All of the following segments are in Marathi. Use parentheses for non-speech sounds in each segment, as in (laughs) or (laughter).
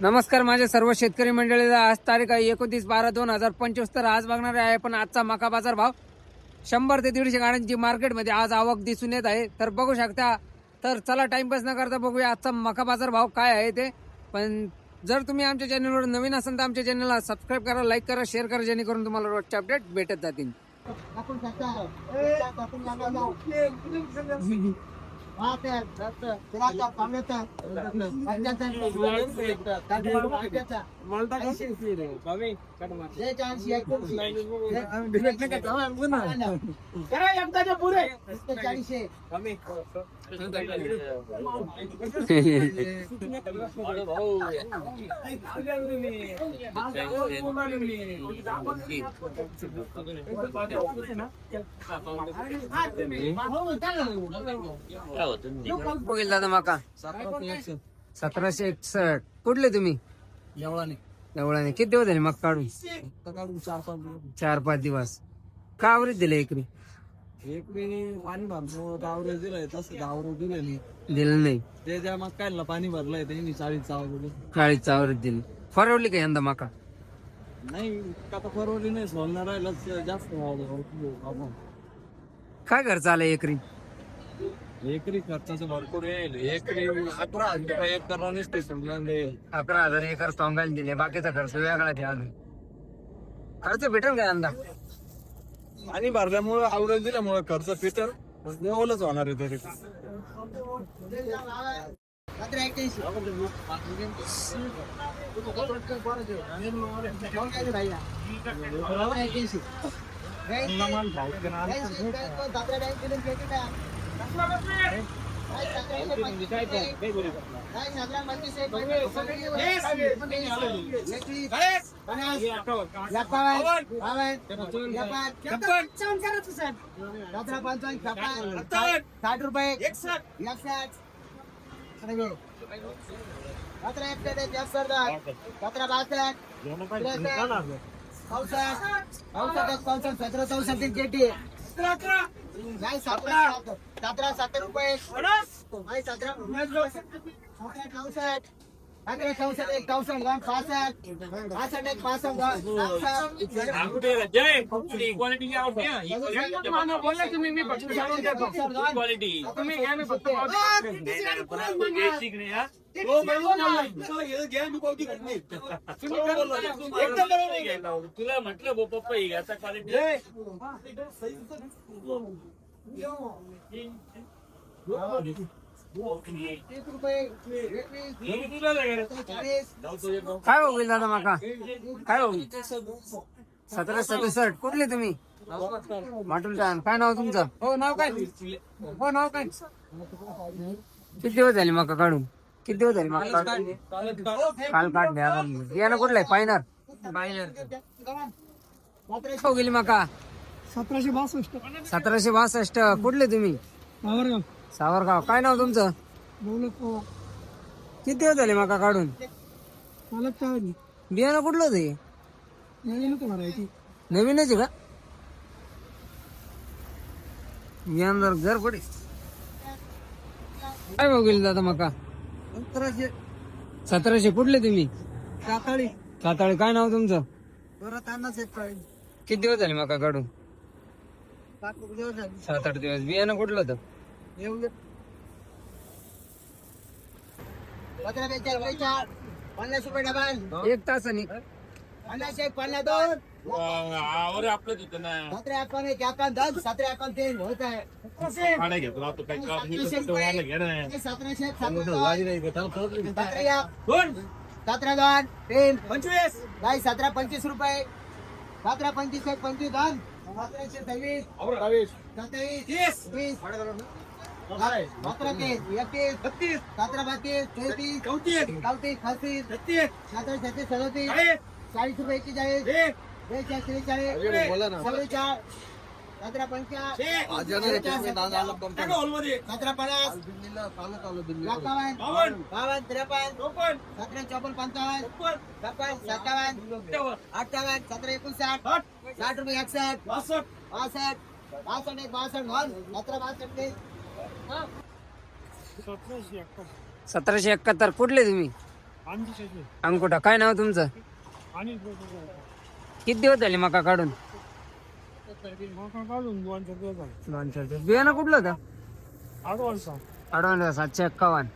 नमस्कार माझ्या सर्व शेतकरी मंडळीला आज तारीख आहे एकोणतीस बारा दोन हजार पंचवीस. तर आज बघणार आहे पण आजचा मका बाजार भाव. शंभर ते दीडशे गाड्यांची मार्केटमध्ये आज आवक दिसून येत आहे. तर बघू शकता तर चला टाइमपास न करता बघूया आजचा मका बाजार भाव काय आहे ते. पण जर तुम्ही आमच्या चॅनलवर नवीन असाल तर आमच्या चॅनलला सबस्क्राईब करा लाईक करा शेअर करा जेणेकरून तुम्हाला रोजचे अपडेट भेटत जातील. (laughs) आपण दादा मका. सतराशे एकसष्ट. कुठले तुम्ही? एवढा किती दिवस झाले मग काढून? चार पाच दिवस. का आवरेज दिले एकरी एक पाणी भरतो गावरे दिलंय. तसं गावरे दिलं नाही. दिलं नाही. ते मकायला पाणी भरलंय त्यांनी चाळीस चावलं चाळीस आवरेज दिली. फरवली का यंदा मका? नाही परवडी नाही. सोडणार राहिलं जास्त काय खर्च आला एकरी? एकरी खर्चाचं भरपूर येईल एकरी अकरा हजार रुपये एक करा नसते समजा अकरा हजार एकर सोंगायला दिले. बाकीचा खर्च वेगळा ते अजून. खर्च भेटेल का यंदा? आणि भरल्यामुळे आवरेज दिल्यामुळे खर्च फिटर देवलच होणार आहे तरी. एक्क्याऐंशी सतरा सतरा साठ. रुपये सतरा एकसठ एकसठ सतरा बासष्ट चौसष्ट सतरा चौसष्ट केटी नाही सतरा सतरा सत्तर रुपये। नाही सतरा सतरा चौसष्ट सतरा चौसष्ट एक चौसष्ट दोन पासष्ट पासष्ट एक पासष्ट दोन पासष्ट तुला म्हटलं बो पप्पा ही? घ्यायचा क्वालिटी काय होईल दादा मका? काय होईल सतरा सदुसष्ट. कुठले तुम्ही? माटुल छान काय नाव तुमचं? हो नाव काय? हो नाव काय? किती दिवस झाले मका काढून? किती दिवस झाले मका काढून? काल काढले यानं कुठलं आहे? पायनर हो गेली मका? सतराशे बासष्ट. सतराशे बासष्ट. कुठले तुम्ही? सावरगाव. सावरगाव. काय नाव तुमचं? दौलत पवार. किती दिवस झाले मका काढून? बियाणं कुठलं ते नवीन भरायची. नवीनच आहे का? बियाणं घर पडे काय भाव गेले दादा मका? सतराशे. सतराशे कुठले तुम्ही? साताळे काय नाव तुमचं? परत अन्नाच एक किती दिवस झाले मका काढून? सात दिवस झाले. सात आठ दिवस. बियाणं कुठलं होतं? येऊ दे. पंधरा बेचाळीस बेचाळ पन्नास रुपये डबल. एक तासाने. पन्नास एक पन्नास दोन. आवर आपलं तिथं ना. सतरा अकाउंट एक अकाउंट दस सतरा अकाउंट तीन होत आहे. घेतो काम नाही घे ना. सतराशे सतरा दोन. सतरा दोन तीन. पंचवीस. नाही सतरा पंचवीस रुपये. सतरा पंचवीस एक पंचवीस दोन. सतराशे सव्वीस. सत्तावीस. तीस. तीस सतरा तीस. एकतीस. बत्तीस. सतरा बत्तीस. तेहतीस चौतीस. चौतीस पस्तीस. छत्तीस सतरा छत्तीस सदतीस. चाळीस. रुपये एक्केचाळीस. बेचाळीस त्रेचाळीस. चव्वेचाळीस सतरा पंचाळीस सतरा पन्नास एकावन्न बावन्न. त्रेपन्न. सतरा चौपन्न पंचावन्न. छप्पन सत्तावन्न अठ्ठावन्न सतरा एकोणसाठ. साठ. रुपये एकसष्ट. बासष्ट. बासष्ट. एक बासष्ट दोन सतरा बासष्ट तीस सतराशे एकाहत्तर. कुठले तुम्ही? अंकुटा काय नाव तुमचं? किती दिवस झाले मका काढून? दोन चार दिवस बियाणं कुठलं होतं? अडवण सातशे एक्कावन्न.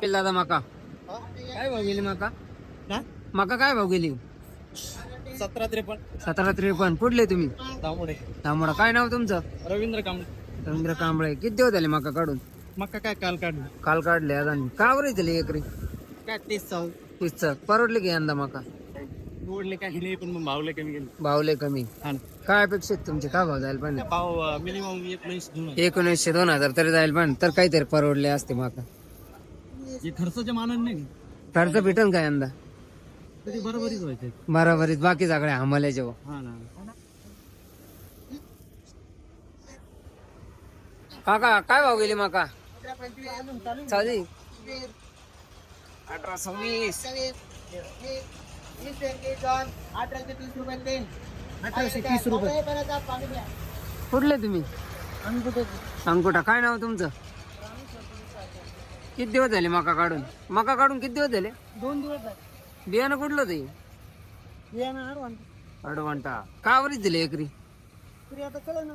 किल्ला मका. काय भाव गेली मका? मका काय भाव गेली? सतरा त्रेपन्न. सतरा त्रेपन्न. कुठले तुम्ही? दामोडे. त्यामुळं काय नाव तुमचं? रवींद्र कांबळे. रवींद्र कांबळे. किती दिवस झाले मका काढून? मक्का काय काल काढली? काल काढले आता का बरं झाली एकरी? काय तीस तीसचं परवडले की यंदा मका? निवडले काय नाही पण मग भावले कमी गेले. भावले कमी. हा ना. काय अपेक्षित तुमचे? काय भाव जायला पाहिजे? भाव मिनिमम एकोणीस एकोणीसशे दोन हजार तरी जायला पाहिजे. तर काहीतरी परवडले असते मका हे खर्चाच्या मानाने नाही. खर्च भेटन का यंदा? तरी बरोबरीच व्हायचे. बरोबरीत बाकी सगळे आम्हाला जेव्हा. हा ना. काका काय भाव गेली मका चालेल अठरा सव्वीस अठराशे तीस रुपये तीन. अठराशे तीस रुपये. कुठले तुम्ही? अंकुटा काय नाव तुमचं? किती दिवस झाले मका काढून? मका काढून किती दिवस झाले? दोन दिवस बियाणं कुठलं ते? बियाणं अडवंटा का बरीच दिले एकरी? आता कळ ना.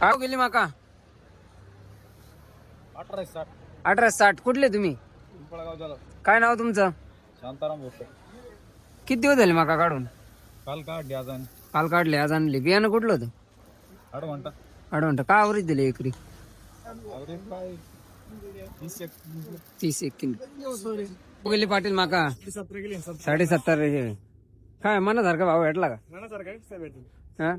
काय गेली मका. अठराशे साठ. अठरा साठ कुठले तुम्ही? काय नाव तुमचं? शांताराम भोसले किती दिवस झाले मका काढून? काल काढली आज काल काढले आज आणले. बियाणं कुठलं होतं? घंटा अडवंटा का आवरीच दिले एकरी अवरेज काय तीस एक किलो गेली पाटील माका साडे सत्तर काय मनासारखा भाव भेटला का काय हा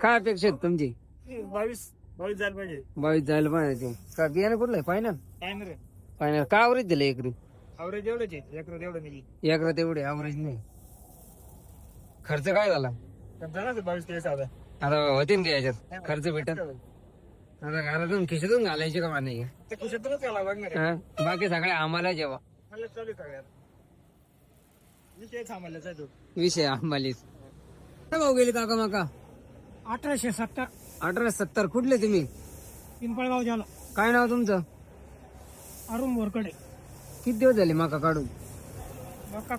काय अपेक्षा आहेत तुमची बावीस बावीस जायला पाहिजे बावीस जायला पाहिजे का बियाणं कुठलं आहे फायनल काय रे फायनल का आवरेज दिले एकरी अवरेज एवढंच आहे एकर एवढं नाही एकरा तेवढे आवरेज नाही खर्च काय झाला बावीस तेवीस आता आता होते ना ते याच्यात खर्च भेटत आता घरातून खिशातून घालायचे का नाही ते कुशातूनच घाला लागणार आहे. हा? बाकी सगळे आम्हाला जेव्हा मला चालू आहे सगळ्यात. मी ते थांबायला जायचो विषय आम्हालीच. काय भाऊ गेले काका माका? अठराशे सत्तर. अठरा सत्तर. कुठले तुम्ही? पिंपळगाव झाला. काय नाव तुमचं? अरुण बोरकडे. किती दिवस झाले माका काढून? मग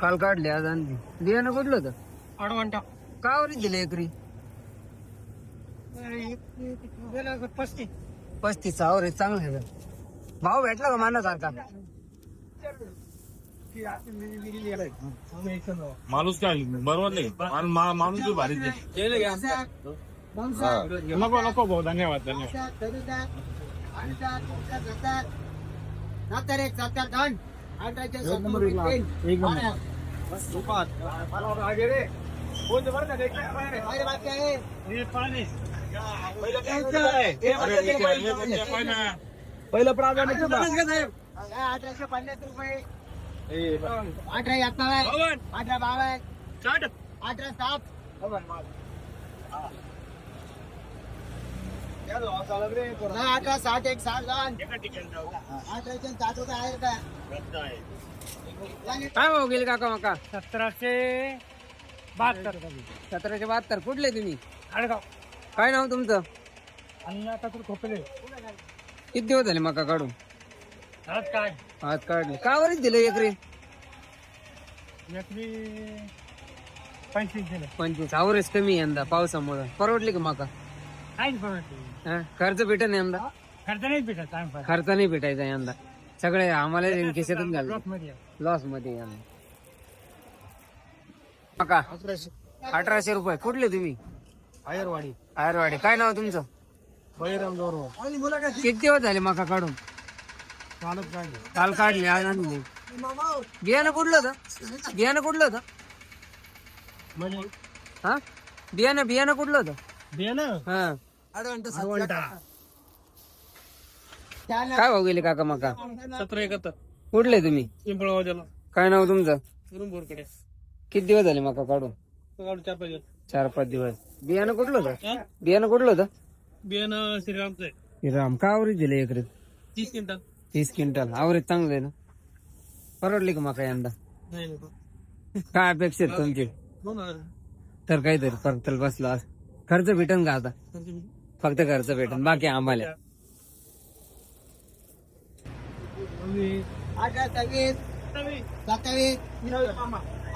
काल काढले आज आणली बियाणं कुठलं होतं? अडवंटा का वरच दिले एकरी? पस्तीस पस्तीस आवरेज चांगलं आहे भाव भेटला का मानासारखा? माणूस काय बरोबर नाही. मा- माणूस बी भारी नको नको भाऊ धन्यवाद धन्यवाद. एक सत्तर दोन अठराशे सत्तर तीन. पहिलं प्राधान्य अठराशे पन्नास रुपये अठरा एकावन्न अठरा बावन्न अठरा सात हा, अठरा साठ एक साठ अठराशे साठ रुपये आहे का काय भाव गेले काका माका सतराशे बहात्तर. सतराशे बहात्तर. कुठले तुम्ही? आडगाव. काय नाव तुमचं? आणि आता तर खोपले. किती दिवस झाले मका काढून? आज काय आज काढले. का बरेच दिलं एकरी? एकरी पंचवीस दिलं. पंचवीस. आवरेज कमी आहे यंदा पावसामुळे. परवडली का मका? काय हा? खर्च भेटेल यंदा? खर्च नाही भेटत खर्च नाही भेटायचा यंदा. सगळे आम्हाला मध्ये लॉसमध्ये मका अठराशे रुपये. कुठले तुम्ही? आयरवाडी. आयरवाडी. काय नाव तुमचं? बळीराम जोर किती दिवस झाले मका काढून? काल काढले आज आणले. बियाणं कुठलं होतं? बियाणं कुठलं होतं? हा? बियाणं बियाणं कुठलं होतं? हा. काय भाऊ गेले काका मका? सतरा एकाहत्तर. कुठले तुम्ही? पिंपळावाजाला काय नाव तुमचं? किती दिवस झाले मका काढून? चार पाहिजे चार पाच दिवस. बियाणं कुठलं होतं? बियाणं कुठलं होतं? बियाणं श्रीरामचं आहे. हे राम का आवरेज दिले एकरी तीस क्विंटल. तीस क्विंटल. आवरेज चांगलं आहे ना? परवडली का मका यंदा? नाही काय अपेक्षा आहेत तुमची? दोन हजार तर काहीतरी परतल बसला. खर्च भेटन का आता? फक्त खर्च भेटन. बाकी आम्हाला. सत्तावीस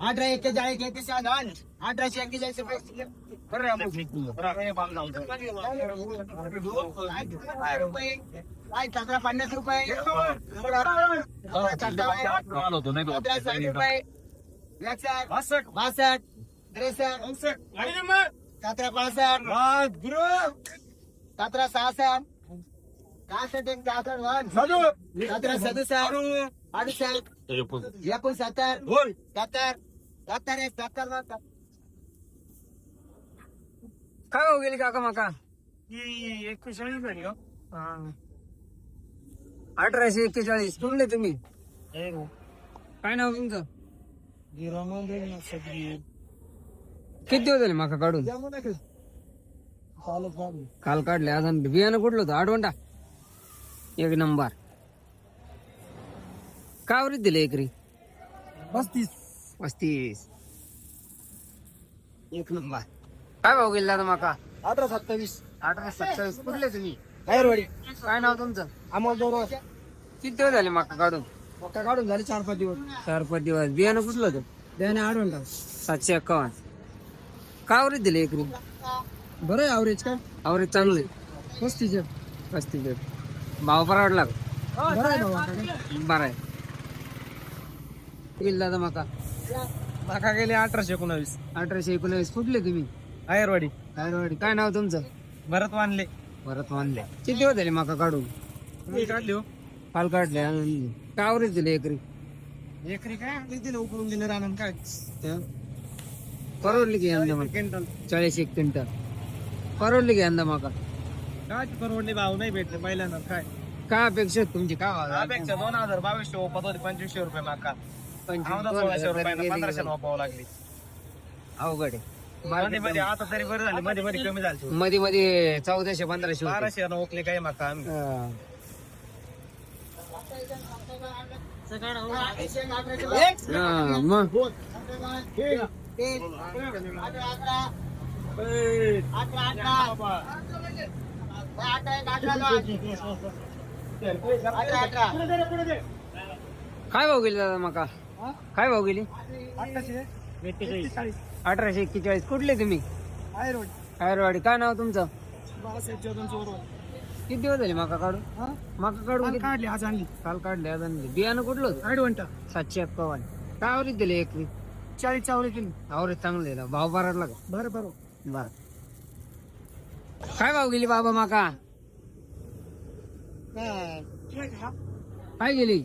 अठरा एक्केचाळीस एक्केचाळीस अठराशे एक्केचाळीस रुपये रुपये सतरा पन्नास रुपये रुपये एकसष्ट बासष्ट त्रेसष्ट सतरा पासष्ट सतरा सहासष्ट सहासष्ट एक सहासष्ट सतरा सदुसष्ट अडुसष्ट एकोणसत्तर सत्तर सत्तर दोन सत्तर. काय भाऊ गेली काका मका? एकवीस झाली का अठराशे एक्केचाळीस. कुठले तुम्ही? काय नाव तुमचं? किती दिवस झाले माका काढून? काल काढले. आज आणले. बियाणं कुठलं होतं? आडवंडा. एक नंबर. का आवरीत दिले एकरी? पस्तीस. पस्तीस. एक नंबर. काय भाऊ गेला दादा माका? अठरा सत्तावीस. अठरा सत्तावीस. कुठले तुम्ही? आयरवाडी काय नाव तुमचं? अमोल जोर किती दिवस झाले माका काढून? मका काढून झाले चार पाच दिवस. चार पाच दिवस. बियाणं कुठलं होतं? त्याने आढळून सातशे एक्कावन्न का आवरेज दिले एकरी? बरं आहे अवरेज काय? आवरेज चांगले पस्तीस पस्तीस भाव परवडला का? बरं आहे बरं आहे. गेला दादा माका. मका गेले अठराशे एकोणावीस. अठराशे एकोणावीस. कुठले तुम्ही? आयरवाडी. कायरवाडी काय नाव तुमचं? भरत मानले परत मानले किती दिवस झाले माका काढून? मी काढले हो. काल काढले. आणि काय आवरेज दिले एकरी? एकरी काय दिलं उकळून दिलं राहणार काय? हं? परवडली की यंदा क्विंटल. चाळीस एक क्विंटल. परवडली की यंदा माका? काय परवडले भाव नाही भेटले पहिल्यांदा काय? काय अपेक्षा तुमची? काय भाव? त्यापेक्षा दोन हजार बावीसशे पंचवीसशे रुपये माका. दोन सोळाशे रुपयाला पंधराशे. वापावं लागली. अवघड आहे. मध्ये मध्ये आता तरी बरं झाले. मध्ये मध्ये कमी झाले मध्ये मध्ये चौदाशे पंधराशे होते. बाराशे ओकले काय माका आम्ही. हा. हा, मग. काय भाव गेली दादा मका? काय भाव गेली? अठराशे एक्केचाळीस. कुठले तुम्ही? आयरवाडी काय नाव तुमचं? किती दिवस झाले मका काढून? मका काढून काढली आज आणली. काल काढले आज आणले. बियाणं कुठलं होतं? आडवंटा सातशे एक्कावन्न काय आवरीत दिले एकरी चाळीस चावले किलो. आवरेज चांगले. भाव भरडला का? बरं बरं. बर. काय भाव गेली बाबा माका? काय? गेली?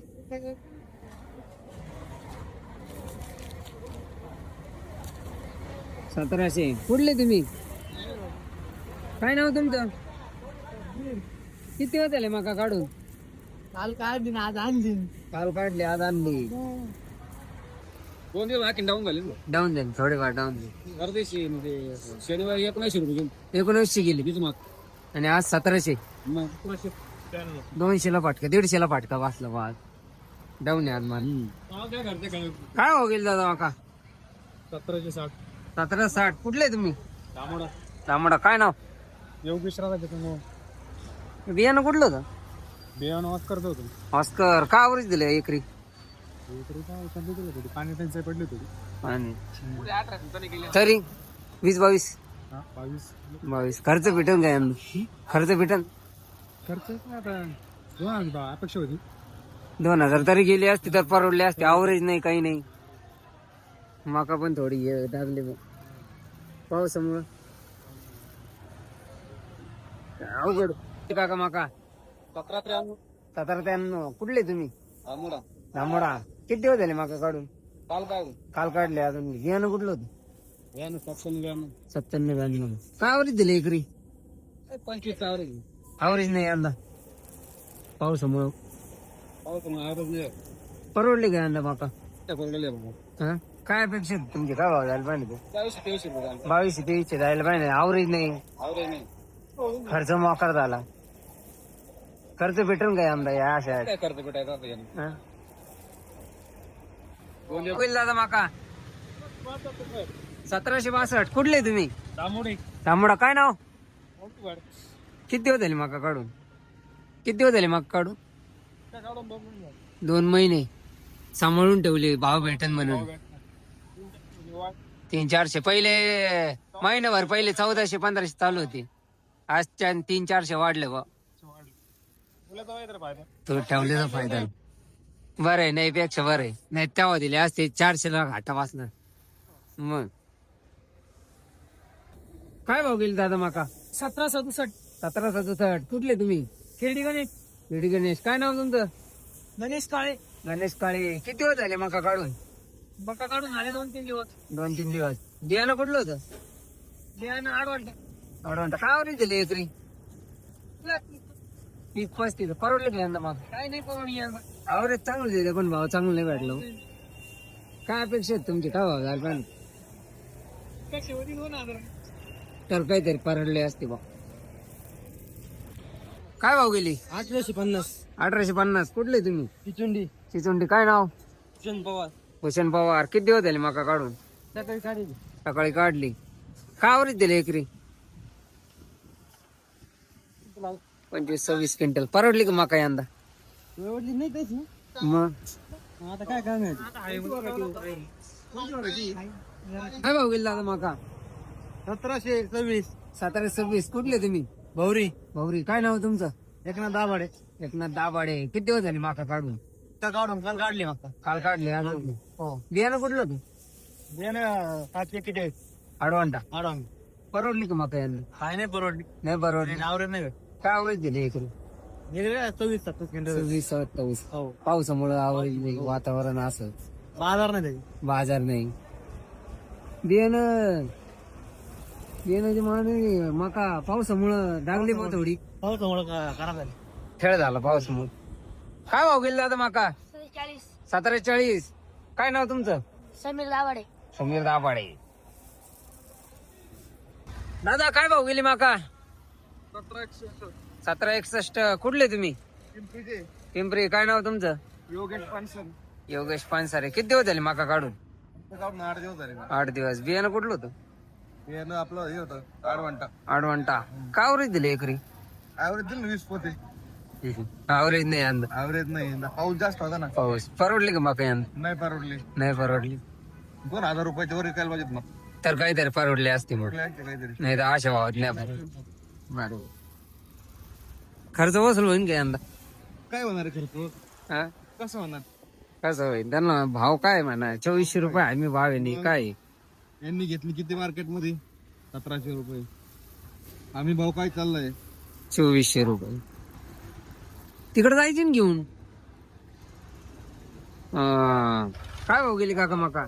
सतराशे. कुठले तुम्ही? काय नाव तुमचं? किती दिवस झाले माका काढून? काल काढली आज आणली. काल काढले आज आणली. दोन दिवस हाकी डाऊन झाले डाऊन जाईल थोडेफार डाऊन जाईल परदेशी म्हणजे शनिवारी एकोणऐंशी रुपये घेऊन. एकोणवीसशे गेली. वीज माग. आणि आज सतराशे. दोनशेला फाटका दीडशेला फाटका वाचला बा आज. डाऊन आहे आज माल. काय करते काय काय हो गेल दादा माका? सतराशे साठ. सतरा साठ. कुठले तुम्ही? तांबडा. काय नाव? योगेश बियाणं कुठलं होतं? बियाणं वाच करतो होतो. ऑस्कर का आवरेज दिले एकरी? तरी काय थंडी दिली होती. पाणी त्यांची पडली होती. आणि तरी? वीस बावीस? हा बावीस. बावीस. खर्च भेटन काय यंदा? खर्च भेटन? खर्च काय आता? दोन हजार अपेक्षा होती. दोन हजार तरी गेली असती तर परवडली असते. आवरेज नाही काही नाही. माका पण थोडी हे टाकली मग पावसामुळं अवघड. काका माका. सतरा त्र्याण्णव सतरा त्र्याण्णव कुठले तुम्ही? धामोडा. किती दिवस झाले माका काढून? काल काय काल काढले अजून. बियाणं कुठलं होतं? बियाणं सातशे ब्याण्णव. सत्त्याण्णव ब्याण्णव. काय आवरेज दिले एकरी? पंचवीस आवरेज आवरेज नाही यंदा. पावसामुळं पाऊस मग आवरेज नाही. परवडले का यंदा माका? बाबा. हा? काय अपेक्षा तुमचे काय भाव जायला पाहिजे? त्यावेळेस तेवीसशे रुपये झाले. बावीसशे तेवीसशे जायला पाहिजे आवरेज नाही खर्च मोकार झाला खर्च भेटून काय आमदा या अशा आहेत. काय करतो भेटायचं आता यानं? हा? होईल दादा माका सतराशे बासष्ट कुठले तुम्ही तांबोडे तांबडा काय नाव मोठी वाढ. किती दिवस झाले माका काढून किती दिवस झाले माका काढून दोन. दोन महिने सांभाळून ठेवले भाव भेटन म्हणून. तीन चारशे. पहिले महिनाभर पहिले चौदाशे पंधराशे चालू होते. आज त्या तीन चारशे वाढले बा आहे फायदा तो ठेवलेला फायदा बरं आहे नाही पेक्षा बरं आहे. नाही तेव्हा दिले असते चारशे ला घाटा वाचणार मग. काय भाव गेली दादा माका? सतरा सदुसष्ट. सतरा सदुसष्ट. कुठले तुम्ही? खेळडी गणेश. रेडी गणेश. काय नाव तुमचं? गणेश काळे. गणेश काळे. किती दिवस झाले माका काढून? बका काढून आले दोन तीन दिवस. दोन तीन दिवस. बियाणं कुठलं होतं? बियाणं आडवांट अडवंट काय आवरेज दिले एकरी वीस पस्तीस परवडले का यंदा मग काय नाही पण आवरेज चांगलं दिले पण भाव? चांगलं नाही भेटलो. काय अपेक्षा आहेत तुमची? काय भाव झाला हजार तर काहीतरी परवडले असते बा. काय भाव गेली? अठराशे पन्नास. अठराशे पन्नास. कुठले तुम्ही? पिचुंडी चिचुंडी. काय नाव? भूषण पवार. भूषण पवार किती दिवस झाले माका काढून? सकाळी काढली. सकाळी काढली. दिले एकरी? पंचवीस सव्वीस क्विंटल. परवडली का माका यंदा? एवढली नाही त्याची मग? आता काय भाव गेला दादा माका? सतराशे सव्वीस. सातारा सव्वीस. कुठले तुम्ही? भौरी. भाऊरी काय नाव तुमचं? एकनाथ दाभाडे. एकनाथ दाबाडे किती दिवस झाले माका काढून? काढून काल काढली मागता काल काढले हो. बियाणं कुठलं तू बियाणं सातशे किती अडवांटा आडवांग परवडली का माका यंदा काय नाही परवडली. नाही परवडली. आवरेज नाही काय आवरेज दिले एकरी गेले सव्वीस सत्तावीस क्विंटल सव्वीस सत्तावीस. हो. पावसामुळे आवरेज नाही वातावरण असं. बाजार नाही त्याची. बाजार नाही. बियाणं बियाणाची मागणी मका पावसामुळं डागली बा थोडी पावसामुळे खराब झाली. खेळ झाला पावसामुळे. काय भाव गेले दादा माका? चाळीस सतरा चाळीस काय नाव तुमचं? समीर दावाडे समीर दाभाडे. दादा काय भाव गेली माका? सतरा एकसष्ट. कुठले तुम्ही? पिंपरी. काय नाव तुमचं? योगेश पानसर. योगेश पानसारे. किती दिवस झाले माका काढून? काढून आठ दिवस झाले आठ दिवस. बियाणं कुठलं होतं? बियाणं आपलं हे होतं आडवंटा. आठ घंटा का आवरेज दिले एकरी? ऍव्हरेज दिलं ना वीस पोते. आवरेज नाही यंदा. ऍव्हरेज नाही पाऊस जास्त होता ना? पाऊस. परवडली का माका यंदा? नाही परवडली. नाही परवडली. दोन हजार रुपयाच्या वर विकायला पाहिजेत मग तर काहीतरी परवडले असते मग कुठल्या काहीतरी? नाही तर अशा भावात नाही खर्च वसूल होईन का यंदा? काय होणार आहे खर्च? हा? कसं होणार? कसं होईल त्यांना भाव काय म्हणा? चोवीसशे रुपये आम्ही भाव आहे नाही काय आहे? यांनी घेतली किती मार्केटमध्ये सतराशे रुपये. आम्ही भाऊ काय चाललाय? चोवीसशे रुपये. तिकडे जायचे ना घेऊन. अं, काय भाव गेली काका मका?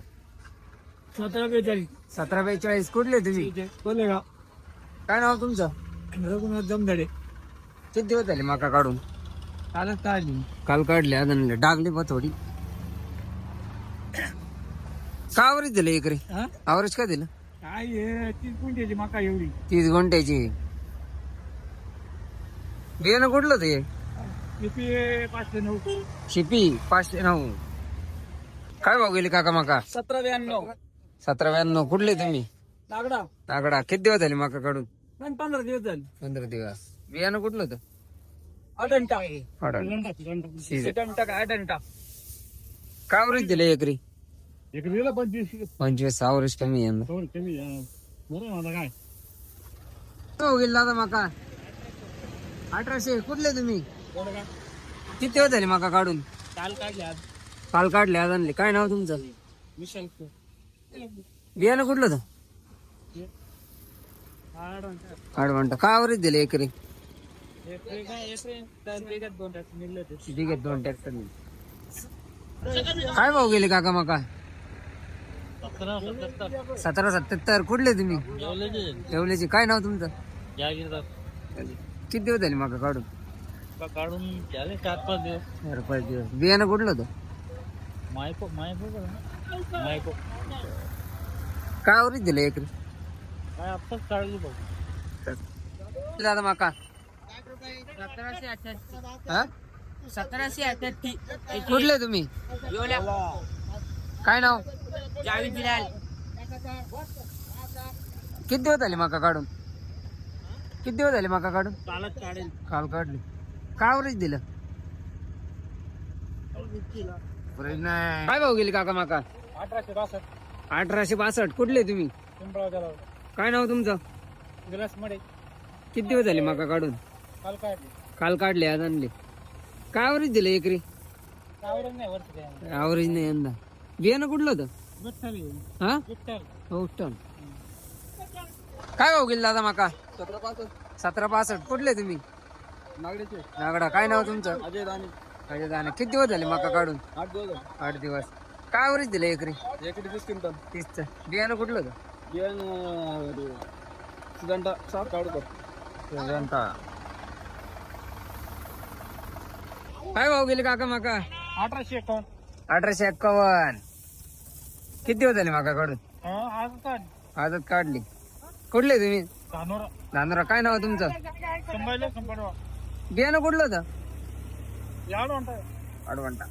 सतरा बेचाळीस सतरा बेचाळीस कुठले तुम्ही? काय नाव तुमचं? रघुनाथ जमधडे किती दिवस झाले मका काढून? कालच काढली. काल काढले अजून डागली बा थोडी. का आवरेज दिलं इकडे? हा आवरेज का दिलं? काय हे तीस क्विंटलची मका एवढी. तीस घंट्याची बियाणं कुठलं ते? किती पाचशे नऊ शिपी पाचशे नऊ काय भाव गेले काका माका सतरा ब्याण्णव सतरा ब्याण्णव कुठले तुम्ही लाकडा नागडा किती दिवस झाले माका काढून पण पंधरा दिवस झाले पंधरा दिवस बियाणं कुठलं होतं अडंटा अडण. सीझन. अडंटा काय अडंटा काय आवरेज दिले एकरी एक दिला पंचवीस पंचवीस आवरेज कमी आहे यंदा. थोडं कमी बरोबर मला काय हो गेला दादा माका अठराशे कुठले तुम्ही किती दिवस झाले माका काढून? काल काढले आज. काल काढले आज आणले. काय नाव तुमचं? बियाणं कुठलं होतं? आडवंट काय आवरेज दिले एकरी? दोन ट्रॅक्टर काय भाव गेले काका माका? सतरा सत्याहत्तर. कुठले तुम्ही? ठेवल्याचे काय नाव तुमचं? किती दिवस झाले माका काढून? काढून झाले चार पाच दिवस. चार पाच दिवस. बियाणं कुठलं होतं? मायको मायको मायको. काय आवरेज दिलं एकरी? काय आत्ताच काढली भाऊ दादा माका. सतराशे अठ्याऐंशी हा? सतराशे अठ्याऐंशी कुठले तुम्ही? काय नाव? जावेद बिलाल. किती दिवस झाले माका काढून? किती दिवस झाले माका काढून? काढेल. काल काढले. काय आवरेज दिलं? नाही. काय भाव गेले काका माका? अठराशे बासष्ट. अठराशे बासष्ट. कुठले तुम्ही? पिंपळा काय नाव तुमचं? ग्लास किती दिवस झाले माका काढून? काल काढले. काल काढले आज आणले. काय आवरेज दिलं एकरी? आवडत नाही वरती काय आवरेज नाही यंदा. बियाणं कुठलं होतं? विठ्ठल हा? विठ्ठल. हो टन काय भाव गेले दादा माका? सतरा पासष्ट. सतरा पासष्ट. कुठले तुम्ही? नागडेचे नागडा काय नाव तुमचं? अजय दाने. अजय दाणे किती दिवस झाले माका काढून? आठ दिवस झाले. आठ दिवस. काय आवरेज दिलं एकरी? एकरी तीस क्विंटल. तीसचं. बियाणं कुठलं होतं? बियाण सिद्धांत सात काढू जनता काय भाव गेले काका माका? अठराशे एकावन्न. अठराशे एक्कावन्न किती दिवस झाले माका काढून? आज आजच काढली. कुठले तुम्ही? धानोरा. नांदरा काय नाव तुमचं? संभायला संभाळवा बियाणं कुठलं होतं? अडवंटा